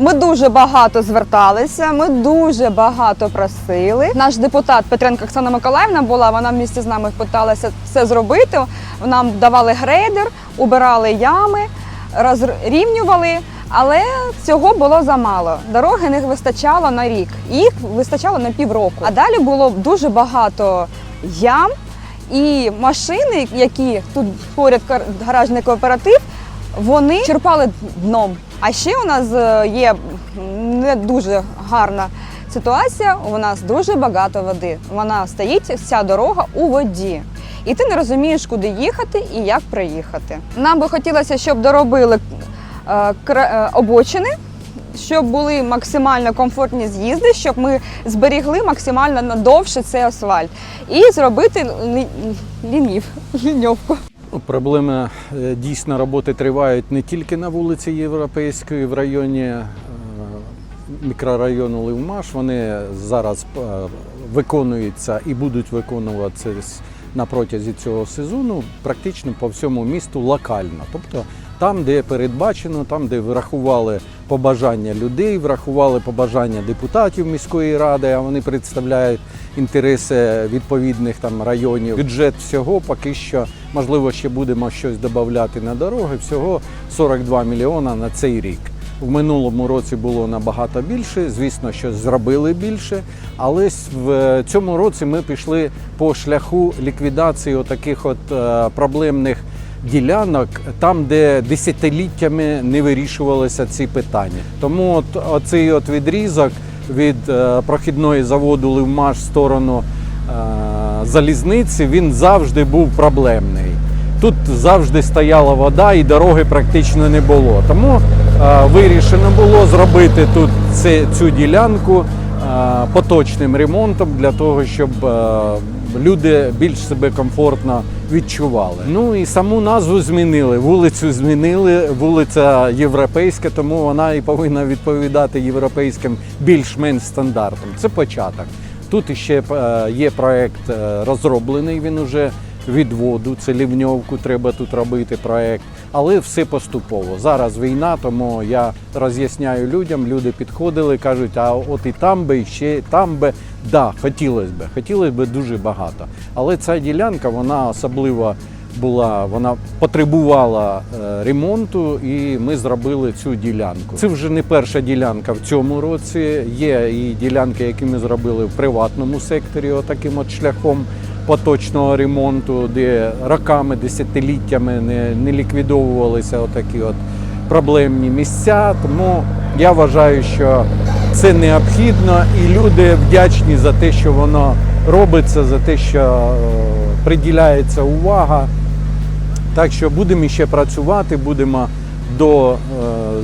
Ми дуже багато зверталися, ми дуже багато просили. Наш депутат Петренко Оксана Миколаївна була, вона в місті з нами питалася все зробити. Нам давали грейдер, убирали ями, розрівнювали. Але цього було замало. Дороги не вистачало на рік, їх вистачало на півроку. А далі було дуже багато ям і машини, які тут поряд гаражний кооператив, вони черпали дном. А ще у нас е, є не дуже гарна ситуація. У нас дуже багато води. Вона стоїть вся дорога у воді. І ти не розумієш, куди їхати і як проїхати. Нам би хотілося, щоб доробили е, е, обочини, щоб були максимально комфортні з'їзди, щоб ми зберігли максимально надовше цей асфальт і зробити лінів, ліньовку. Ну, Проблеми е, дійсно роботи тривають не тільки на вулиці Європейської в районі е, мікрорайону Ливмаш. Вони зараз е, виконуються і будуть виконуватися на протязі цього сезону практично по всьому місту локально. Тобто там, де передбачено, там, де врахували побажання людей, врахували побажання депутатів міської ради, а вони представляють інтереси відповідних там районів. Бюджет всього поки що, можливо, ще будемо щось додати на дороги. Всього 42 мільйона на цей рік. В минулому році було набагато більше. Звісно, що зробили більше, але в цьому році ми пішли по шляху ліквідації отаких от е, проблемних ділянок, там, де десятиліттями не вирішувалися ці питання. Тому от оцей от відрізок від е, прохідної заводу Ливмаш в сторону е, залізниці він завжди був проблемний. Тут завжди стояла вода і дороги практично не було. Тому е, вирішено було зробити тут це, цю ділянку поточним ремонтом для того, щоб люди більш себе комфортно відчували. Ну і саму назву змінили. Вулицю змінили. Вулиця європейська, тому вона і повинна відповідати європейським більш-менш стандартам. Це початок. Тут ще е, є проект е, розроблений. Він уже відводу, це лівньовку треба тут робити проект, але все поступово. Зараз війна, тому я роз'ясняю людям. Люди підходили, кажуть, а от і там би, ще там би. Да, хотілося б, хотілося б дуже багато. Але ця ділянка, вона особливо була, вона потребувала е, ремонту, і ми зробили цю ділянку. Це вже не перша ділянка в цьому році. Є і ділянки, які ми зробили в приватному секторі, отаким от шляхом поточного ремонту, де роками, десятиліттями не, не ліквідовувалися отакі от проблемні місця. Тому я вважаю, що це необхідно, і люди вдячні за те, що воно робиться, за те, що е, приділяється увага. Так що будемо ще працювати, будемо до е,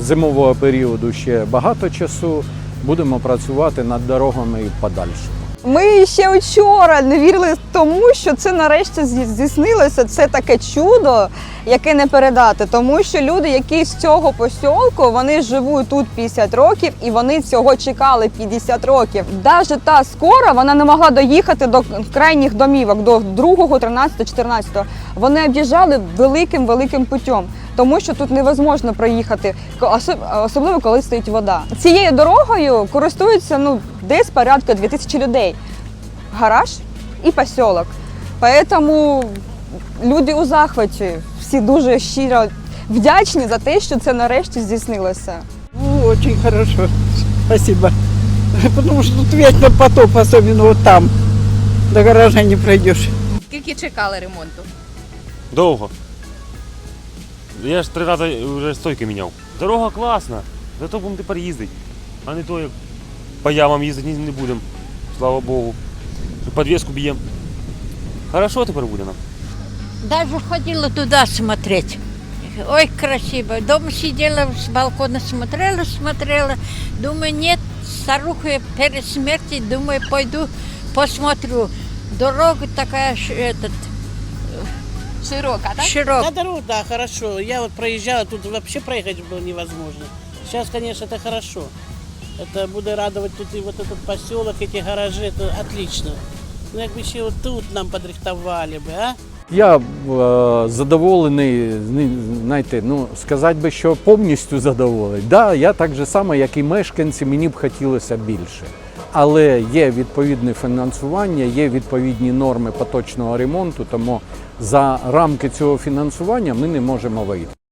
зимового періоду ще багато часу. Будемо працювати над дорогами і в подальшому. Ми ще вчора не вірили тому, що це нарешті здійснилося. Це таке чудо, яке не передати. Тому що люди, які з цього посілку, вони живуть тут 50 років і вони цього чекали 50 років. Навіть та скора вона не могла доїхати до крайніх домівок, до 2, 13, 14. Вони об'їжджали великим великим путем. Тому що тут невозможно проїхати, особливо коли стоїть вода. Цією дорогою користуються ну десь порядка 2000 людей. Гараж і посілок. Поэтому люди у захваті. Всі дуже щиро вдячні за те, що це нарешті здійснилося. Ну, очень хорошо. Спасибо. Потому что тут вечно потоп, особенно вот там. До гаража не пройдешь. Скільки чекали ремонту? Довго. Я ж три рази вже стойки міняв. Дорога класна, зато будемо тепер їздити. А не то, як по ямам їздити не- будемо. Слава Богу. Подвеску б'ємо. Хорошо тепер буде нам. Даже ходила туда смотреть. Ой, красиво. Дома сидела, с балкона смотрела, смотрела. Думаю, нет, старуха перед смертью, думаю, пойду посмотрю. Дорога такая, ш- этот, Широка, так? широкая. Да, дорога, да, хорошо. Я вот проезжала, тут вообще проехать было невозможно. Сейчас, конечно, это хорошо. Это буду радовать тут и вот этот поселок, эти гаражи, это отлично. Ну, как бы еще вот тут нам подрихтовали бы, а? Я е, задоволений, ні- знаєте, ну сказати би, що повністю задоволений. Да, я так же само, як і мешканці, мені б хотілося більше. Але є відповідне фінансування, є відповідні норми поточного ремонту, тому за рамки цього фінансування ми не можемо вийти.